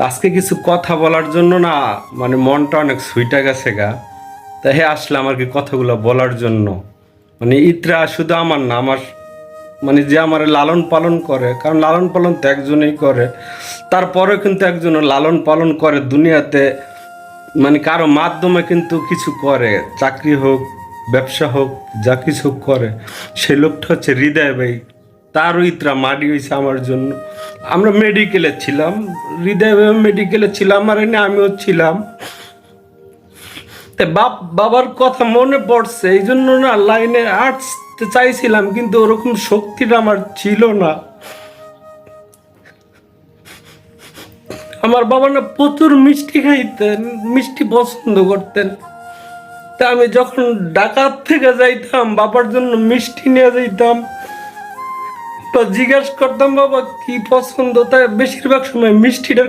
আজকে কিছু কথা বলার জন্য না মানে মনটা অনেক সুইটা গেছে গা। তাই হে আসলাম আর কি কথাগুলো বলার জন্য? মানে ইত্রা শুধু আমার না, আমার মানে যে আমার লালন পালন করে, কারণ লালন পালন তো একজনেই করে। তারপরেও কিন্তু একজন লালন পালন করে দুনিয়াতে মানে কারও মাধ্যমে কিন্তু কিছু করে। চাকরি হোক, ব্যবসা হোক, যা কিছু করে। সেই লোকটা হচ্ছে হৃদয় ভাই তারও ইতরা মাটি হয়েছে আমার জন্য। আমরা মেডিকেলে ছিলাম। হৃদয় মেডিকেলে ছিলাম আর এনে আমিও ছিলাম। তা বাপ, বাবার কথা মনে পড়ছে, এই জন্য না লাইনে আসতে চাইছিলাম, কিন্তু ওরকম শক্তিটা আমার ছিল না। আমার বাবা না প্রচুর মিষ্টি খাইতেন, মিষ্টি পছন্দ করতেন। তা আমি যখন ডাকাত থেকে যাইতাম, বাবার জন্য মিষ্টি নিয়ে যাইতাম তো জিজ্ঞাসা করতাম বাবা কি পছন্দ? তাই বেশিরভাগ সময় মিষ্টিটার